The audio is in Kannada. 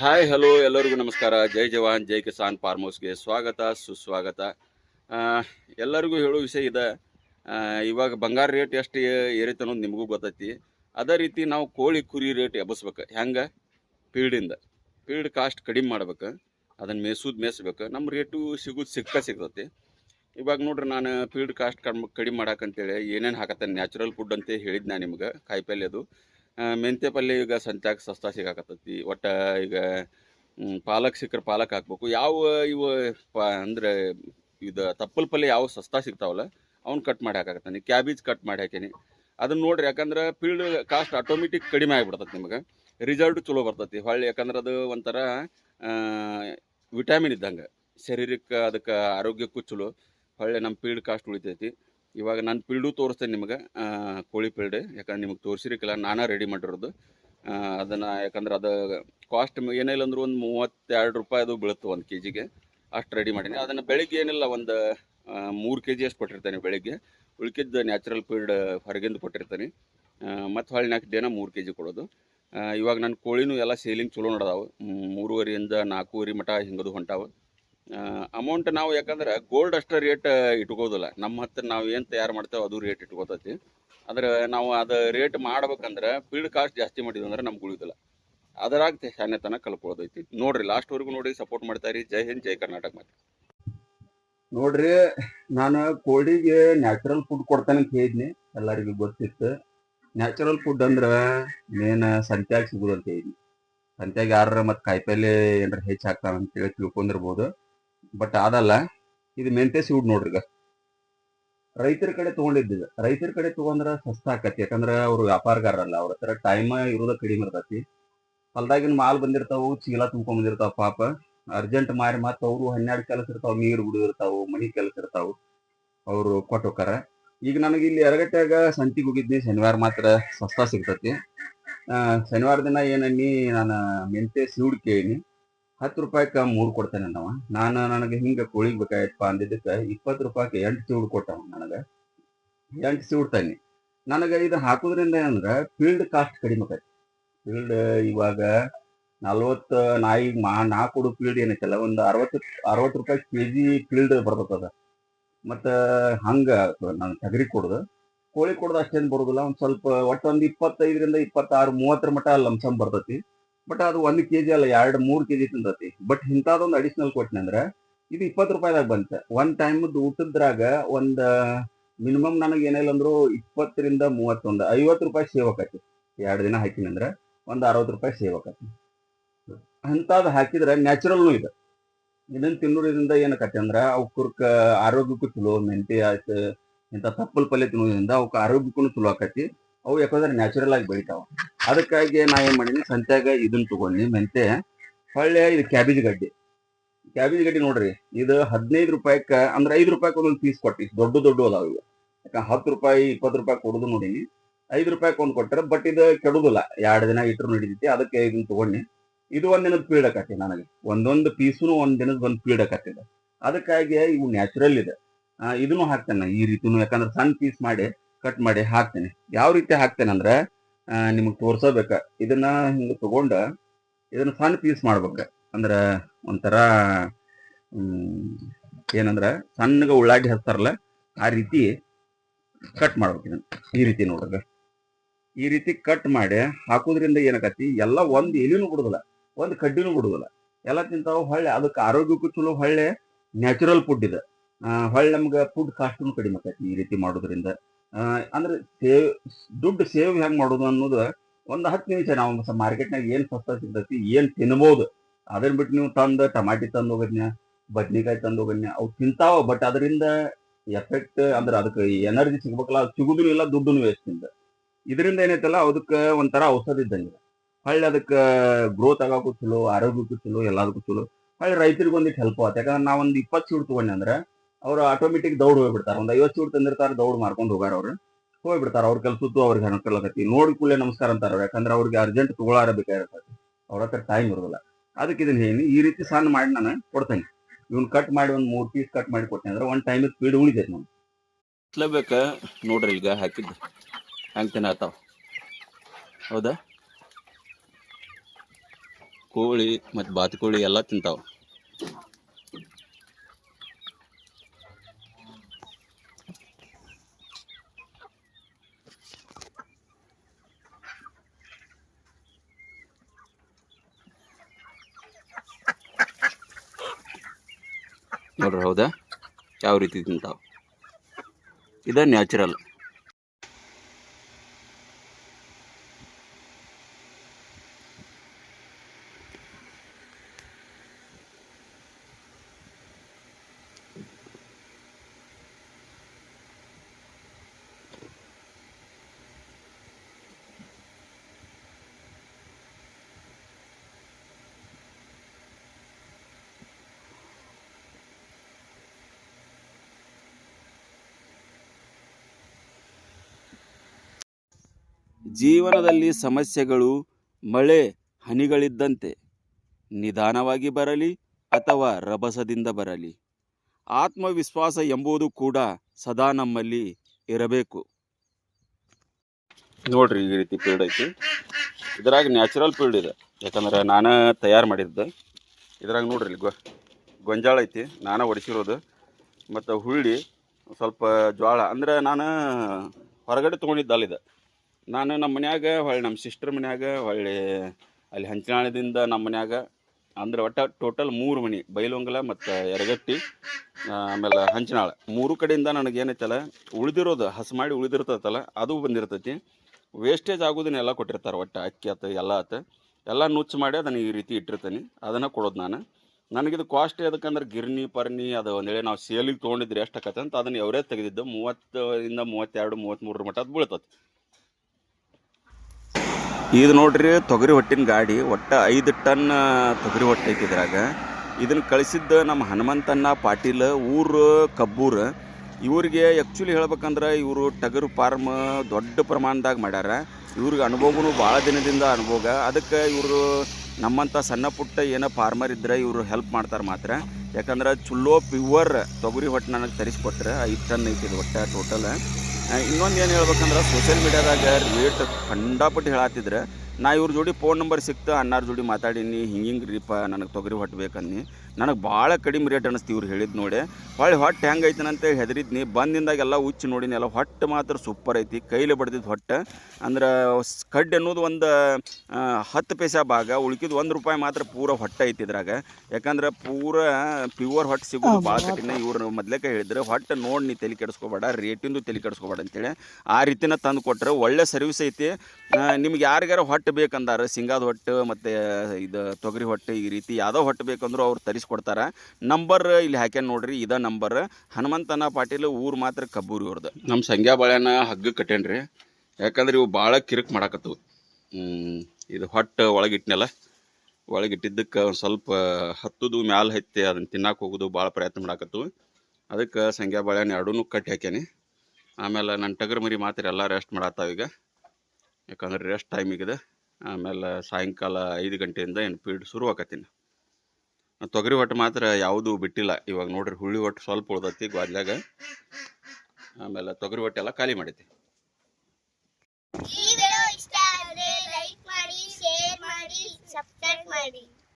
ಹಾಯ್ ಹಲೋ ಎಲ್ಲರಿಗೂ ನಮಸ್ಕಾರ. ಜೈ ಜವಾನ್, ಜೈ ಕಿಸಾನ್ ಫಾರ್ಮ್ ಹೌಸ್ಗೆ ಸ್ವಾಗತ, ಸುಸ್ವಾಗತ. ಎಲ್ಲರಿಗೂ ಹೇಳೋ ವಿಷಯ ಇದೆ. ಇವಾಗ ಬಂಗಾರ ರೇಟ್ ಎಷ್ಟು ಏರೈತೆ ಅನ್ನೋದು ನಿಮಗೂ ಗೊತ್ತೈತಿ. ಅದೇ ರೀತಿ ನಾವು ಕೋಳಿ ಕುರಿ ರೇಟ್ ಎಬ್ಬಸ್ಬೇಕು ಹೆಂಗೆ? ಫೀಲ್ಡಿಂದ ಫೀಲ್ಡ್ ಕಾಸ್ಟ್ ಕಡಿಮೆ ಮಾಡ್ಬೇಕು. ಅದನ್ನು ಮೇಸೂದು ಮೇಸ್ಬೇಕು ನಮ್ಮ ರೇಟು ಸಿಗೋದು ಸಿಕ್ಕ ಸಿಗ್ತೈತಿ. ಇವಾಗ ನೋಡ್ರಿ ನಾನು ಫೀಲ್ಡ್ ಕಾಸ್ಟ್ ಕಡಿಮೆ ಕಡಿಮೆ ಮಾಡಕ್ಕಂತೇಳಿ ಏನೇನು ಹಾಕತ್ತೆ ನ್ಯಾಚುರಲ್ ಫುಡ್ ಅಂತ ಹೇಳಿದ್ದೆ ನಾನು ನಿಮ್ಗೆ, ಕಾಯಿಪಲ್ಲೆ ಮೆಂತ್ಯ ಪಲ್ಯ ಈಗ ಸಂತ್ಯಾಗ ಸಸ್ತಾ ಸಿಗಾಕತ್ತೈತಿ. ಒಟ್ಟು ಈಗ ಪಾಲಕ್ ಸಿಕ್ಕರೆ ಪಾಲಕ್ ಹಾಕ್ಬೇಕು. ಯಾವ ಇವು, ಪ, ಅಂದರೆ ಇದು ತಪ್ಪಲ್ ಪಲ್ಯ ಯಾವ ಸಸ್ತಾ ಸಿಗ್ತಾವಲ್ಲ, ಅವ್ನು ಕಟ್ ಮಾಡಿ ಹಾಕಾಕತ್ತಾನೆ. ಕ್ಯಾಬೇಜ್ ಕಟ್ ಮಾಡಿ ಹಾಕೀನಿ. ಅದನ್ನ ನೋಡ್ರಿ, ಯಾಕಂದ್ರೆ ಫೀಲ್ಡ್ ಕಾಸ್ಟ್ ಆಟೋಮೆಟಿಕ್ ಕಡಿಮೆ ಆಗಿಬಿಡ್ತೈತಿ ನಿಮಗೆ. ರಿಸಲ್ಟ್ ಚಲೋ ಬರ್ತೈತಿ. ಹೊಳ್ಳಿ ಯಾಕಂದ್ರೆ ಅದು ಒಂಥರ ವಿಟಾಮಿನ್ ಇದ್ದಂಗೆ. ಶರೀರಕ್ಕೆ ಅದಕ್ಕೆ ಆರೋಗ್ಯಕ್ಕೂ ಚಲೋ. ಹೊಳ್ಳಿ ನಮ್ಮ ಫೀಲ್ಡ್ ಕಾಸ್ಟ್ ಉಳಿತೈತಿ. ಇವಾಗ ನಾನು ಪಿಲ್ಡು ತೋರಿಸ್ತೇನೆ ನಿಮಗೆ. ಕೋಳಿ ಫೀಲ್ಡ್ ಯಾಕಂದ್ರೆ ನಿಮಗೆ ತೋರಿಸಿರಿಕಿಲ್ಲ ನಾನೇ ರೆಡಿ ಮಾಡಿರೋದು. ಅದನ್ನು ಯಾಕಂದ್ರೆ ಅದು ಕಾಸ್ಟ್ ಏನಿಲ್ಲ ಅಂದ್ರೆ ಒಂದು ಮೂವತ್ತೆರಡು ರೂಪಾಯಿ ಅದು ಬೀಳುತ್ತೆ ಒಂದು ಕೆ ಜಿಗೆ ಅಷ್ಟು ರೆಡಿ ಮಾಡೀನಿ. ಅದನ್ನು ಬೆಳಿಗ್ಗೆ ಏನಿಲ್ಲ, ಒಂದು ಮೂರು ಕೆ ಜಿ ಅಷ್ಟು ಕೊಟ್ಟಿರ್ತೇನೆ ಬೆಳಿಗ್ಗೆ. ಉಳ್ಕಿದ್ದು ನ್ಯಾಚುರಲ್ ಫೀಲ್ಡ್ ಹೊರಗಿಂದ ಕೊಟ್ಟಿರ್ತೀನಿ. ಮತ್ತು ಹೊಳ್ಳಿ ನಾಲ್ಕು ದಿನ ಮೂರು ಕೆ ಜಿ ಕೊಡೋದು ಇವಾಗ ನನ್ನ ಕೋಳಿನೂ ಎಲ್ಲ ಸೇಲಿಂಗ್ ಚಲೋ ನಡೆದಾವೆ. ಮೂರುವರೆಯಿಂದ ನಾಲ್ಕೂವರೆ ಮಟ ಹಿಂಗದು ಹೊಂಟಾವೆ. ಅಮೌಂಟ್ ನಾವು ಯಾಕಂದ್ರೆ ಗೋಲ್ಡ್ ಅಷ್ಟು ರೇಟ್ ಇಟ್ಕೋದಿಲ್ಲ. ನಮ್ಮ ಹತ್ರ ನಾವು ಏನು ತಯಾರು ಮಾಡ್ತೇವೆ ಅದು ರೇಟ್ ಇಟ್ಕೋತೈತಿ. ಆದ್ರೆ ನಾವು ಅದು ರೇಟ್ ಮಾಡ್ಬೇಕಂದ್ರೆ ಫೀಲ್ಡ್ ಕಾಸ್ಟ್ ಜಾಸ್ತಿ ಮಾಡಿದ್ವಿ ಅಂದ್ರೆ ನಮ್ಗೆ ಉಳಿದಿಲ್ಲ. ಅದರಾಗ ಶಾನ್ಯತನ ಕಲ್ಕೊಳ್ಳೋದೈತಿ ನೋಡ್ರಿ ಲಾಸ್ಟ್ವರೆಗೂ ನೋಡಿ ಸಪೋರ್ಟ್ ಮಾಡ್ತಾರಿ ಜೈ ಹಿಂದ್, ಜೈ ಕರ್ನಾಟಕ ಮತ್ತೆ ನೋಡ್ರಿ, ನಾನು ಕೋಳಿಗೆ ನ್ಯಾಚುರಲ್ ಫುಡ್ ಕೊಡ್ತೇನೆ ಅಂತ ಹೇಳಿದ್ನಿ. ಎಲ್ಲರಿಗೂ ಗೊತ್ತಿತ್ತು. ನ್ಯಾಚುರಲ್ ಫುಡ್ ಅಂದ್ರ ಮೇನ್ ಸಂತ್ಯಾಗ ಸಿಗುದು ಅಂತ ಹೇಳಿದ್ನಿ. ಸಂತ್ಯಾಗ ಯಾರ ಮತ್ತೆ ಕಾಯಿಪಲ್ಲೆ ಏನಾರ ಹೆಚ್ಚು ಹೇಳಿ ತಿಳ್ಕೊಂಡಿರ್ಬೋದು. ಬಟ್ ಅದಲ್ಲ, ಇದು ಮೆಂತೆ ಸೀಡ್ ನೋಡ್ರಿ ಈಗ. ರೈತರ ಕಡೆ ತಗೊಂಡಿದ್ದು ರೈತರ ಕಡೆ ತಗೊಂಡ್ರೆ ಸಸ್ತ ಆಕತಿ. ಯಾಕಂದ್ರೆ ಅವ್ರು ವ್ಯಾಪಾರಗಾರಲ್ಲ ಅವ್ರ ಹತ್ರ ಟೈಮ್ ಇರೋದ ಕಡಿಮೆ ಇರ್ತತಿ. ಹೊಲ್ದಾಗಿನ ಮಾಲ್ ಬಂದಿರ್ತಾವು, ಚೀಲ ತುಂಬ್ಕೊಂಡ್ ಬಂದಿರ್ತಾವ ಪಾಪ. ಅರ್ಜೆಂಟ್ ಮಾರಿ ಮತ್ತೆ ಅವರು ಹನ್ನೆರಡು ಕೆಲಸ ಇರ್ತಾವ, ನೀರು ಬಿಡಿದಿರ್ತಾವು ಮನಿ ಕೆಲಸ ಇರ್ತಾವು. ಅವರು ಕೊಟ್ಟೋಕಾರ ಈಗ ನನಗೆ ಇಲ್ಲಿ ಎರಗಟ್ಟಾಗ ಸಂತಿಗೆ ಹೋಗಿದ್ನಿ. ಶನಿವಾರ ಮಾತ್ರ ಸಸ್ತಾ ಸಿಗ್ತತಿ. ಶನಿವಾರ ದಿನ ಏನನ್ನಿ ನಾನು ಮೆಂತೆ ಸೀಡ್ ಕೇಳಿನಿ. ಹತ್ತು ರೂಪಾಯಿಕ ಮೂರು ಕೊಡ್ತೇನೆ ನಾವು ನಾನು ನನಗೆ ಹಿಂಗೆ ಕೋಳಿಗೆ ಬೇಕಾಯ್ತಪ್ಪ ಅಂದಿದ್ದಕ್ಕೆ ಇಪ್ಪತ್ತು ರೂಪಾಯಿಗೆ ಎಂಟು ಸೀಡ್ ಕೊಟ್ಟವ ನನಗೆ. ಎಂಟು ಸೀಡ್ ತಾನೆ ನನಗೆ ಇದು ಹಾಕೋದ್ರಿಂದ ಏನಂದ್ರೆ ಫೀಲ್ಡ್ ಕಾಸ್ಟ್ ಕಡಿಮೆ ಆಕೈತಿ. ಫೀಲ್ಡ್ ಇವಾಗ ನಲ್ವತ್ತು ನಾಯಿ ಮಾ ನಾ ಕೊಡೋ ಫೀಲ್ಡ್ ಏನೈತಲ್ಲ, ಒಂದು ಅರವತ್ತು ಅರವತ್ತು ರೂಪಾಯಿ ಕೆ ಜಿ ಫೀಲ್ಡ್ ಬರ್ತದ ಮತ್ತು ಹಂಗೆ ನಾನು ತಗರಿ ಕೊಡೋದು. ಕೋಳಿ ಕೊಡೋದು ಅಷ್ಟೇನು ಬರೋದಿಲ್ಲ, ಒಂದು ಸ್ವಲ್ಪ ಒಟ್ಟು ಒಂದು ಇಪ್ಪತ್ತೈದರಿಂದ ಇಪ್ಪತ್ತಾರು ಮೂವತ್ತರ ಮಟ್ಟ ಲಂಸಮ್ ಬರ್ತೈತಿ. ಬಟ್ ಅದು ಒಂದು ಕೆ ಜಿ ಅಲ್ಲ, ಎರಡು, ಮೂರು ಕೆ ಜಿ ತಿಂದತಿ. ಬಟ್ ಇಂಥದ್ದೊಂದು ಅಡಿಷನಲ್ ಕೊಟ್ಟಿನಿ ಅಂದ್ರೆ, ಇದು ಇಪ್ಪತ್ತು ರೂಪಾಯಿದಾಗ ಬಂತ. ಒನ್ ಟೈಮ್ ಊಟದ್ರಾಗ ಒಂದು ಮಿನಿಮಮ್ ನನಗೆ ಏನಿಲ್ಲ ಅಂದ್ರು ಇಪ್ಪತ್ತರಿಂದ ಮೂವತ್ತೊಂದು, ಐವತ್ತು ರೂಪಾಯಿ ಸೇವ್ ಆಕತಿ. ಎರಡು ದಿನ ಹಾಕಿನಂದ್ರೆ ಒಂದು ಅರವತ್ತು ರೂಪಾಯಿ ಸೇವ್ ಆಕತಿ. ಅಂಥದ್ದು ಹಾಕಿದ್ರೆ ನ್ಯಾಚುರಲ್ನು ಇದೆ. ಇದನ್ನು ತಿನ್ನೋದ್ರಿಂದ ಏನಕತ್ತೆ ಅಂದ್ರೆ ಅವಕ್ಕ ಆರೋಗ್ಯಕ್ಕೂ ಚಲೋ, ಮೆಂತೆ ಆಯ್ತು, ಇಂಥ ತಪ್ಪಲ್ ಪಲ್ಯ ತಿನ್ನೋದ್ರಿಂದ ಅವ್ಕ ಆರೋಗ್ಯಕ್ಕೂ ಚಲೋ ಆಕತಿ. ಅವು ಯಾಕಂದ್ರೆ ನ್ಯಾಚುರಲ್ ಆಗಿ ಬೆಳಿತಾವ. ಅದಕ್ಕಾಗಿ ನಾ ಏನ್ ಮಾಡೀನಿ, ಸಂತ್ಯಾಗ ಇದನ್ನ ತಗೊಂಡಿ ಮೆಂತೆ ಹೊಳ್ಳೆ ಇದು ಕ್ಯಾಬೇಜ್ ಗಡ್ಡಿ. ಕ್ಯಾಬೇಜ್ ಗಡ್ಡಿ ನೋಡ್ರಿ, ಇದು ಹದಿನೈದು ರೂಪಾಯಿಕ ಅಂದ್ರೆ ಐದು ರೂಪಾಯಿ ಒಂದೊಂದು ಪೀಸ್ ಕೊಟ್ಟಿ ದೊಡ್ಡ ದೊಡ್ಡ ಅದಾವ ಇವು. ಯಾಕ ಹತ್ತು ರೂಪಾಯಿ, ಇಪ್ಪತ್ತು ರೂಪಾಯಿ ಕೊಡುದು ನೋಡೀನಿ. ಐದು ರೂಪಾಯಿ ಒಂದು ಕೊಟ್ಟರೆ ಬಟ್ ಇದು ಕೆಡುದಿಲ್ಲ. ಎರಡು ದಿನ ಇಟ್ಟರು ನಡೀತೈತಿ, ಅದಕ್ಕೆ ಇದನ್ನ ತಗೊಂಡಿ. ಇದು ಒಂದ್ ದಿನದ ಪೀಡ್ ಆಕತಿ ನನಗೆ. ಒಂದೊಂದು ಪೀಸುನು ಒಂದ್ ದಿನದ ಒಂದು ಪೀಡ್ ಆಕತ್ತಿದೆ ಅದಕ್ಕಾಗಿ ಇವು ನ್ಯಾಚುರಲ್ ಇದೆ. ಇದನ್ನು ಹಾಕ್ತೇನೆ ಈ ರೀತಿನು. ಯಾಕಂದ್ರೆ ಸಣ್ಣ ಪೀಸ್ ಮಾಡಿ ಕಟ್ ಮಾಡಿ ಹಾಕ್ತೇನೆ. ಯಾವ ರೀತಿ ಹಾಕ್ತೇನೆ ಅಂದ್ರೆ ನಿಮಗೆ ತೋರ್ಸಬೇಕ. ಇದನ್ನ ಹಿಂಗೆ ತಗೊಂಡ ಇದನ್ನ ಸಣ್ಣ ಪೀಸ್ ಮಾಡ್ಬೇಕ. ಅಂದ್ರ ಒಂಥರ ಏನಂದ್ರ ಸಣ್ಣಗ ಉಳ್ಳಾಗಿ ಹಚ್ತಾರಲ್ಲ, ಆ ರೀತಿ ಕಟ್ ಮಾಡ್ಬೇಕು ಇದನ್ನ. ಈ ರೀತಿ ನೋಡ್ರಿ. ಈ ರೀತಿ ಕಟ್ ಮಾಡಿ ಹಾಕೋದ್ರಿಂದ ಏನಾಗತ್ತಿ ಎಲ್ಲ ಒಂದ್ ಎಲಿನೂ ಬಿಡುದಿಲ್ಲ. ಒಂದ್ ಕಡ್ಡಿನೂ ಬಿಡುದಿಲ್ಲ. ಎಲ್ಲ ತಿಂತಾವ ಹೊಳ್ಳೆ. ಅದಕ್ಕೆ ಆರೋಗ್ಯಕ್ಕೂ ಚಲೋ ಹೊಳ್ಳೆ ನ್ಯಾಚುರಲ್ ಫುಡ್ ಇದೆ. ಹೊಳ್ಳೆ ನಮ್ಗೆ ಫುಡ್ ಕಾಸ್ಟ್ನು ಕಡಿಮೆ ಆಕೈತಿ ಈ ರೀತಿ ಮಾಡೋದ್ರಿಂದ. ಅಂದ್ರೆ ಸೇವ್, ದುಡ್ಡು ಸೇವ್ ಹೆಂಗ್ ಮಾಡೋದು ಅನ್ನೋದು ಒಂದ್ ಹತ್ತು ನಿಮಿಷ ನಾವು ಮಾರ್ಕೆಟ್ನಾಗ ಏನ್ ಸಸ್ತ ಸಿಗ್ತೈತಿ, ಏನ್ ತಿನ್ಬೋದು ಅದನ್ನ ಬಿಟ್ಟು ನೀವು ತಂದ ಟಮಾಟಿ ತಂದು ಹೋಗದ್ನ ಬದ್ನಿಕಾಯಿ ತಂದು ಹೋಗದ್ನ ಅವು ತಿಂತಾವ ಬಟ್ ಅದರಿಂದ ಎಫೆಕ್ಟ್ ಅಂದ್ರೆ ಅದಕ್ಕೆ ಎನರ್ಜಿ ಸಿಗ್ಬೇಕಲ್ಲ, ಅದು ಸಿಗುದೂ ಇಲ್ಲ ದುಡ್ಡು ವೇಸ್ಟ್ ಇಂದ ಇದರಿಂದ ಏನೈತಲ್ಲ, ಅದಕ್ಕೆ ಒಂಥರ ಔಷಧ ಇದ್ದಂಗೆ. ಹೊಳ್ಳಿ ಅದಕ್ಕೆ ಗ್ರೋತ್ ಆಗೋಕ್ಕೂ ಚಲೋ, ಆರೋಗ್ಯಕ್ಕೂ ಚಲೋ, ಎಲ್ಲದಕ್ಕೂ ಚಲೋ. ಹೊಳ್ಳಿ ರೈತರಿಗೆ ಒಂದಿಟ್ಟು ಹೆಲ್ಪ್ ಆಗುತ್ತೆ ಯಾಕಂದ್ರೆ ನಾವೊಂದು ಇಪ್ಪತ್ತು ಸೀಟ್ ತಗೊಂಡೆ ಅಂದ್ರೆ ಅವ್ರು ಆಟೋಮೆಟಿಕ್ ದೌಡ್ ಹೋಗ್ಬಿಡ್ತಾರೆ. ಒಂದ್ ಐವತ್ತು ಚೂಡ್ ತಂದಿರ್ತಾರೆ, ದೌಡ್ ಮಾಡ್ಕೊಂಡು ಹೋಗಾರ ಅವ್ರು. ಹೋಗ್ಬಿಡ್ತಾರ, ಅವ್ರ ಕೆಲ್ಸದ್ದು ಅವ್ರಿಗೆ ಅನುಕೂಲಕತಿ ನೋಡಿ ಕೂಡಲೇ ನಮಸ್ಕಾರ ಅಂತಾರ ಯಾಕಂದ್ರೆ ಅವ್ರಿಗೆ ಅರ್ಜೆಂಟ್ ತಗೊಳಾರ ಬೇಕಾಗಿರ್ತದೆ ಅವ್ರ ಹತ್ರ ಟೈಮ್ ಇರೋದಿಲ್ಲ. ಅದಕ್ಕೆ ಇದನ್ನ ಹೇಳಿ, ಈ ರೀತಿ ಸಣ್ಣ ಮಾಡಿ ನಾನು ಕೊಡ್ತೇನೆ. ಇವ್ನ ಕಟ್ ಮಾಡಿ ಒಂದ್ ಮೂರ್ ಪೀಸ್ ಕಟ್ ಮಾಡಿ ಕೊಟ್ಟೆ ಅಂದ್ರೆ ಒಂದ್ ಟೈಮ್ ಸ್ಪೀಡ್ ಉಳಿತೈತೆ ನಾನು ಹತ್ಲೇಬೇಕ ನೋಡ್ರಿ ಈಗ ಹಾಕಿದ್ದು. ತಿನ್ನ ತಿನ್ನತ್ತಾವ ಹೌದಾ? ಕೋಳಿ ಮತ್ತು ಬಾತುಕೋಳಿ ಎಲ್ಲ ತಿಂತಾವ. ನೋಡ್ರಿ ಹೌದಾ? ಯಾವ ರೀತಿ ತಿಂತಾವೆ? ಇದು ನ್ಯಾಚುರಲ್ ಜೀವನದಲ್ಲಿ ಸಮಸ್ಯೆಗಳು, ಮಳೆ, ಹನಿಗಳಿದ್ದಂತೆ ನಿಧಾನವಾಗಿ ಬರಲಿ ಅಥವಾ ರಭಸದಿಂದ ಬರಲಿ. ಆತ್ಮವಿಶ್ವಾಸ ಎಂಬುದು ಕೂಡ ಸದಾ ನಮ್ಮಲ್ಲಿ ಇರಬೇಕು. ನೋಡ್ರಿ ಈ ರೀತಿ ಫೀಲ್ಡ್ ಐತಿ. ಇದ್ರಾಗ ನ್ಯಾಚುರಲ್ ಫೀಲ್ಡ್ ಇದೆ. ಯಾಕಂದ್ರೆ ನಾನು ತಯಾರು ಮಾಡಿದ್ದೆ. ಇದ್ರಾಗ ನೋಡ್ರಿ ಇಲ್ಲಿ ಗೊಂಜಾಳ ಐತಿ. ನಾನು ಒಡಿಸಿರೋದು. ಮತ್ತು ಹುಳ್ಳಿ ಸ್ವಲ್ಪ ಜ್ವಾಳ. ಅಂದ್ರೆ ನಾನು ಹೊರಗಡೆ ತೊಗೊಂಡಿದ್ದಲ್ಲ ಇದು ನಾನು ನಮ್ಮ ಮನ್ಯಾಗ ಹೊಳ್ಳಿ ನಮ್ಮ ಸಿಸ್ಟರ್ ಮನ್ಯಾಗ ಹೊಳ್ಳಿ ಅಲ್ಲಿ ಹಂಚನಾಳದಿಂದ ನಮ್ಮ ಮನ್ಯಾಗ ಅಂದ್ರೆ ಒಟ್ಟು ಟೋಟಲ್ ಮೂರು ಮನೆ, ಬೈಲೊಂಗಲ ಮತ್ತು ಎರಗಟ್ಟಿ ಆಮೇಲೆ ಹಂಚಿನಾಳ. ಮೂರು ಕಡೆಯಿಂದ ನನಗೆ ಏನೈತಲ್ಲ, ಉಳಿದಿರೋದು ಹಸು ಮಾಡಿ ಉಳಿದಿರ್ತೈತಲ್ಲ ಅದು ಬಂದಿರ್ತೈತಿ. ವೇಸ್ಟೇಜ್ ಆಗೋದನ್ನೆಲ್ಲ ಕೊಟ್ಟಿರ್ತಾರೆ ಒಟ್ಟು, ಅಕ್ಕಿ ಆತು, ಎಲ್ಲ ಆತು. ಎಲ್ಲ ನುಚ್ಚು ಮಾಡಿ ಅದನ್ನು ಈ ರೀತಿ ಇಟ್ಟಿರ್ತೀನಿ, ಅದನ್ನು ಕೊಡೋದು ನಾನು. ನನಗಿದು ಕಾಸ್ಟ್ ಎದಕ್ಕಂದ್ರೆ ಗಿರ್ನಿ, ಪರ್ನಿ, ಅದು ಒಂದೇಳೆ ನಾವು ಸೇಲಿಗೆ ತೊಗೊಂಡಿದ್ರೆ ಎಷ್ಟು ಆಕತ್ತೆ ಅಂತ ಅದನ್ನು ಅವರೇ ತೆಗೆದಿದ್ದು ಮೂವತ್ತರಿಂದ ಮೂವತ್ತೆರಡು ಮೂವತ್ತ್ಮೂರರ ಮಟ್ಟ ಅದು ಬೀಳ್ತದೆ ಇದು ನೋಡ್ರಿ ತೊಗರಿ ಹೊಟ್ಟಿನ ಗಾಡಿ, ಒಟ್ಟು ಐದು ಟನ್ ತೊಗರಿ ಹೊಟ್ಟೆ ಐತಿ ಇದ್ರಾಗ. ಇದನ್ನು ಕಳಿಸಿದ್ದ ನಮ್ಮ ಹನುಮಂತಣ್ಣ ಪಾಟೀಲ್, ಊರು ಕಬ್ಬೂರು. ಇವ್ರಿಗೆ ಆ್ಯಕ್ಚುಲಿ ಹೇಳ್ಬೇಕಂದ್ರೆ ಇವರು ಟಗರು ಫಾರ್ಮ್ ದೊಡ್ಡ ಪ್ರಮಾಣದಾಗ ಮಾಡ್ಯಾರ. ಇವ್ರಿಗೆ ಅನುಭವನೂ ಭಾಳ ದಿನದಿಂದ ಅನುಭವ. ಅದಕ್ಕೆ ಇವರು ನಮ್ಮಂಥ ಸಣ್ಣ ಪುಟ್ಟ ಏನೋ ಫಾರ್ಮರ್ ಇದ್ದರೆ ಇವರು ಹೆಲ್ಪ್ ಮಾಡ್ತಾರೆ ಮಾತ್ರ. ಯಾಕಂದ್ರೆ ಚುಲ್ಲೋ ಪ್ಯೂವರ್ ತೊಗರಿ ಹೊಟ್ಟೆ ನನಗೆ ತರಿಸ್ಕೊಟ್ರೆ. ಐದು ಟನ್ ಐತಿ ಇದು ಒಟ್ಟು ಟೋಟಲ್ ಇನ್ನೊಂದು ಏನು ಹೇಳ್ಬೇಕಂದ್ರೆ ಸೋಷಿಯಲ್ ಮೀಡ್ಯಾದಾಗ ರೇಟ್ ಖಂಡಾಪಟ್ಟು ಹೇಳತ್ತಿದ್ರೆ ನಾ ಇವ್ರ ಜೋಡಿ ಫೋನ್ ನಂಬರ್ ಸಿಕ್ತ, ಅಣ್ಣಾರ ಜೋಡಿ ಮಾತಾಡೀನಿ, ಹಿಂಗೆ ಹಿಂಗೆ ರೀಪ, ನನಗೆ ತೊಗರಿ ಹೊಟ್ಟು ಬೇಕನ್ನಿ ನನಗೆ ಭಾಳ ಕಡಿಮೆ ರೇಟ್ ಅನ್ನಿಸ್ತು ಇವ್ರು ಹೇಳಿದ್ದು ನೋಡಿ. ಹೊಳ್ಳಿ ಹೊಟ್ಟೆ ಹೆಂಗೆ ಐತನಂತ ಹೆದರಿದ್ನಿ ಬಂದಿಂದಾಗೆಲ್ಲ ಉಚ್ಚಿ ನೋಡಿನಿ ಎಲ್ಲ ಹೊಟ್ಟೆ ಮಾತ್ರ ಸೂಪರ್ ಐತಿ ಕೈಲಿ ಬಡ್ದಿದ್ದು ಹೊಟ್ಟೆ. ಅಂದ್ರೆ ಕಡ್ಡಿ ಅನ್ನೋದು ಒಂದು ಹತ್ತು ಪೈಸಾ ಭಾಗ ಉಳ್ಕಿದ ಒಂದು ರೂಪಾಯಿ ಮಾತ್ರ ಪೂರ ಹೊಟ್ಟೆ ಐತಿ ಇದ್ರಾಗ. ಯಾಕಂದ್ರೆ ಪೂರ ಪ್ಯೂರ್ ಹೊಟ್ಟೆ ಸಿಗೋದು ಭಾಳ ಕಠಿಣ. ಇವ್ರು ಮೊದ್ಲೇಕ ಹೇಳಿದ್ರೆ ಹೊಟ್ಟೆ ನೋಡಿ ನೀ ತಲೆ ಕೆಡಿಸ್ಕೋಬೇಡ ರೇಟಿಂದು ತಲೆ ಕೆಡಿಸ್ಕೋಬೇಡ ಅಂತೇಳಿ ಆ ರೀತಿನ ತಂದು ಕೊಟ್ಟರೆ ಒಳ್ಳೆ ಸರ್ವಿಸ್ ಐತಿ. ನಿಮ್ಗೆ ಯಾರಿಗಾರ ಹೊಟ್ಟೆ ಬೇಕಂದಾರ ಸಿಂಗಾದ ಹೊಟ್ಟೆ ಮತ್ತು ಇದು ತೊಗರಿ ಹೊಟ್ಟೆ ಈ ರೀತಿ ಯಾವುದೋ ಹೊಟ್ಟೆ ಬೇಕಂದ್ರೂ ಅವ್ರು ತರಿಸ್ಕೊಡ್ತಾರೆ ನಂಬರ್ ಇಲ್ಲಿ ಹಾಕ್ಯಾನ ನೋಡ್ರಿ, ಇದ ನಂಬರ್ ಹನುಮಂತನ ಪಾಟೀಲ್ ಊರು ಮಾತ್ರ ಕಬ್ಬೂರಿ ಅವ್ರದ್ದು ನಮ್ಮ ಸಂಗ್ಯಾ ಬಾಳೆನ ಹಗ್ಗ ಕಟ್ಟೇನ್ರಿ ಯಾಕಂದ್ರೆ ಇವು ಭಾಳ ಕಿರಿಕ್ ಮಾಡಾಕತ್ತವು. ಇದು ಹೊಟ್ಟೆ ಒಳಗಿಟ್ನೆಲ್ಲ, ಒಳಗಿಟ್ಟಿದ್ದಕ್ಕೆ ಒಂದು ಸ್ವಲ್ಪ ಹತ್ತುದು ಮ್ಯಾಲ ಹತ್ತಿ ಅದನ್ನು ತಿನ್ನಕ್ಕೆ ಹೋಗೋದು ಭಾಳ ಪ್ರಯತ್ನ ಮಾಡಾಕತ್ತು ಅದಕ್ಕೆ ಸಂಗ್ಯಾ ಬಾಳೆನ ಎರಡೂ ಕಟ್ಟಿ ಹಾಕ್ಯಾನಿ. ಆಮೇಲೆ ನನ್ನ ಟಗರ್ ಮರಿ ಮಾತ್ರ ಎಲ್ಲ ರೆಸ್ಟ್ ಮಾಡತ್ತಾವ ಈಗ. ಯಾಕಂದ್ರೆ ರೆಸ್ಟ್ ಟೈಮಿಗಿದೆ ಆಮೇಲೆ ಸಾಯಂಕಾಲ ಐದು ಗಂಟೆಯಿಂದ ಏನು ಪೀಡ್ ಶುರು ಆಕತ್ತೀನಿ. ತೊಗರಿ ಹೊಟ್ಟು ಮಾತ್ರ ಯಾವುದು ಬಿಟ್ಟಿಲ್ಲ. ಇವಾಗ ನೋಡ್ರಿ ಹುಳಿ ಹೊಟ್ಟು ಸ್ವಲ್ಪ ಉಳ್ದೈತಿ ಗ್ವಾದ್ಯಾಗ ಆಮೇಲೆ ತೊಗರಿ ಹೊಟ್ಟೆ ಎಲ್ಲ ಖಾಲಿ ಮಾಡೈತಿ. ಮಾಡಿ.